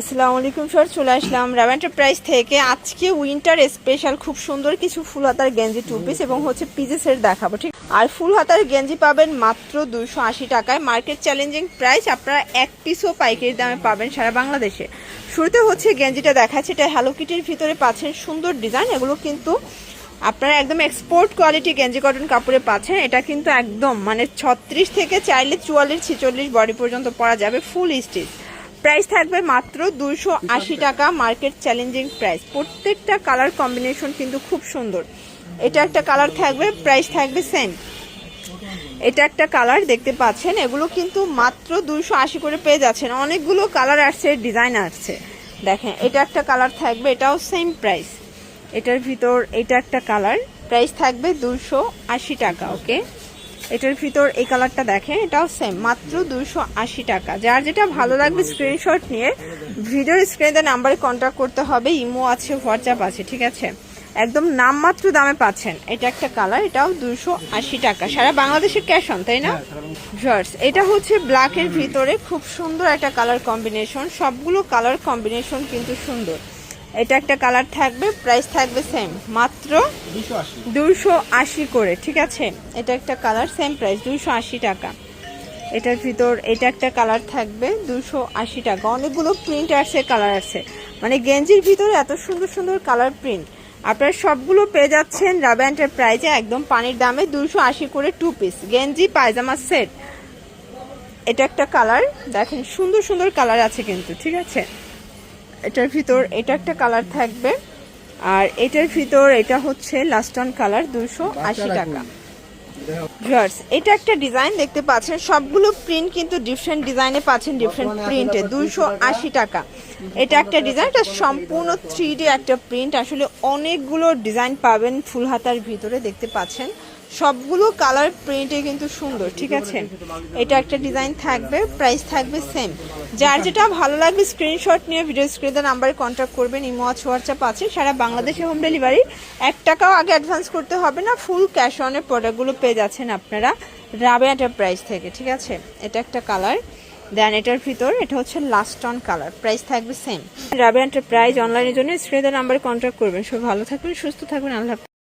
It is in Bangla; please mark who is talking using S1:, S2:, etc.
S1: আসসালামু আলাইকুম স্যার। চলে আসলাম রাব এন্টারপ্রাইজ থেকে। আজকে উইন্টার স্পেশাল খুব সুন্দর কিছু ফুল হাতার গেঞ্জি টু পিস এবং হচ্ছে পিজেসের দেখাবো, ঠিক? আর ফুল হাতার গেঞ্জি পাবেন মাত্র দুশো আশি টাকায়। মার্কেট চ্যালেঞ্জিং প্রাইস আপনারা এক পিসও পাইকারি দামে পাবেন সারা বাংলাদেশে। শুরুতে হচ্ছে গেঞ্জিটা দেখাচ্ছে। এটা হ্যালো কিটির ভিতরে পাচ্ছেন সুন্দর ডিজাইন এগুলো কিন্তু আপনারা একদম এক্সপোর্ট কোয়ালিটি গেঞ্জি কটন কাপড়ে পাচ্ছেন। এটা কিন্তু একদম মানে ছত্রিশ থেকে চাইলে চুয়াল্লিশ, ছিচল্লিশ বডি পর্যন্ত পরা যাবে ফুল স্টিচ প্রাইস থাকবে মাত্র দুশো আশি টাকা, মার্কেট চ্যালেঞ্জিং প্রাইস। প্রত্যেকটা কালার কম্বিনেশন কিন্তু খুব সুন্দর। এটা একটা কালার থাকবে, প্রাইস থাকবে সেম। এটা একটা কালার, দেখতে পাচ্ছেন, এগুলো কিন্তু মাত্র দুশো আশি করে পেয়ে যাচ্ছেন। অনেকগুলো কালার আসছে, ডিজাইন আসছে। দেখেন, এটা একটা কালার থাকবে, এটাও সেম প্রাইস। এটার ভিতর এটা একটা কালার, প্রাইস থাকবে দুশো আশি টাকা, ওকে? এটার ভিতর এই কালারটা দেখেন এটাও সেম মাত্র দুশো আশি টাকা। যার যেটা ভালো লাগবে স্ক্রিনশট নিয়ে ভিডিওর স্ক্রিনে নাম্বারে কন্ট্যাক্ট করতে হবে ইমো আছে হোয়াটসঅ্যাপ আছে ঠিক আছে? একদম নামমাত্র দামে পাচ্ছেন। এটা একটা কালার এটাও দুশো আশি টাকা। সারা বাংলাদেশে ক্যাশ অন তাই না? জার্স এটা হচ্ছে ব্ল্যাকের ভিতরে খুব সুন্দর একটা কালার কম্বিনেশন সবগুলো কালার কম্বিনেশন কিন্তু সুন্দর। এটা একটা কালার থাকবে প্রাইস থাকবে সেম মাত্র দুশো আশি করে, ঠিক আছে? এটা একটা কালার সেম প্রাইস দুশো আশি টাকা। এটার ভিতর, এটা একটা কালার থাকবে, দুশো আশি টাকা। অনেকগুলো প্রিন্ট আসছে কালার আছে। মানে গেঞ্জির ভিতরে এত সুন্দর সুন্দর কালার প্রিন্ট আপনারা সবগুলো পেয়ে যাচ্ছেন রাবা এন্টারপ্রাইজে একদম পানির দামে দুশো আশি করে টু পিস গেঞ্জি, পায়জামা সেট এটা একটা কালার, দেখেন সুন্দর সুন্দর কালার আছে কিন্তু, ঠিক আছে? এটার ভিতর এটা একটা কালার থাকবে। আর এটার ভিতর এটা হচ্ছে লাস্টন কালার দুশো আশি টাকা। ভিউয়ার্স এটা একটা ডিজাইন দেখতে পাচ্ছেন। সবগুলো প্রিন্ট কিন্তু ডিফারেন্ট ডিজাইনে পাচ্ছেন ডিফারেন্ট প্রিন্টে দুইশো আশি টাকা। এটা একটা ডিজাইন এটা সম্পূর্ণ থ্রি একটা প্রিন্ট আসলে অনেকগুলো ডিজাইন পাবেন ফুল হাতার ভিতরে দেখতে পাচ্ছেন। সবগুলো কালার প্রিন্টে কিন্তু সুন্দর ঠিক আছে? এটা একটা ডিজাইন থাকবে প্রাইস থাকবে সেম যার যেটা ভালো লাগবে স্ক্রিনশট নিয়ে ভিডিও স্ক্রিনে নাম্বারে কন্ট্যাক্ট করবেন ইমো আছে হোয়াটসঅ্যাপ আছে সারা বাংলাদেশে হোম ডেলিভারি এক টাকাও আগে অ্যাডভান্স করতে হবে না ফুল ক্যাশ অনের প্রোডাক্টগুলো পেয়ে যাচ্ছেন আপনারা রাবে প্রাইস থেকে ঠিক আছে? এটা একটা কালার দেন এটার ভিতর এটা হচ্ছে লাস্ট অন কালার প্রাইস থাকবে সেম রাবে এন্টারপ্রাইজ অনলাইনের জন্য স্ক্রিনের নাম্বারে কন্ট্যাক্ট করবেন। সব ভালো থাকবেন সুস্থ থাকবেন আল্লাহ।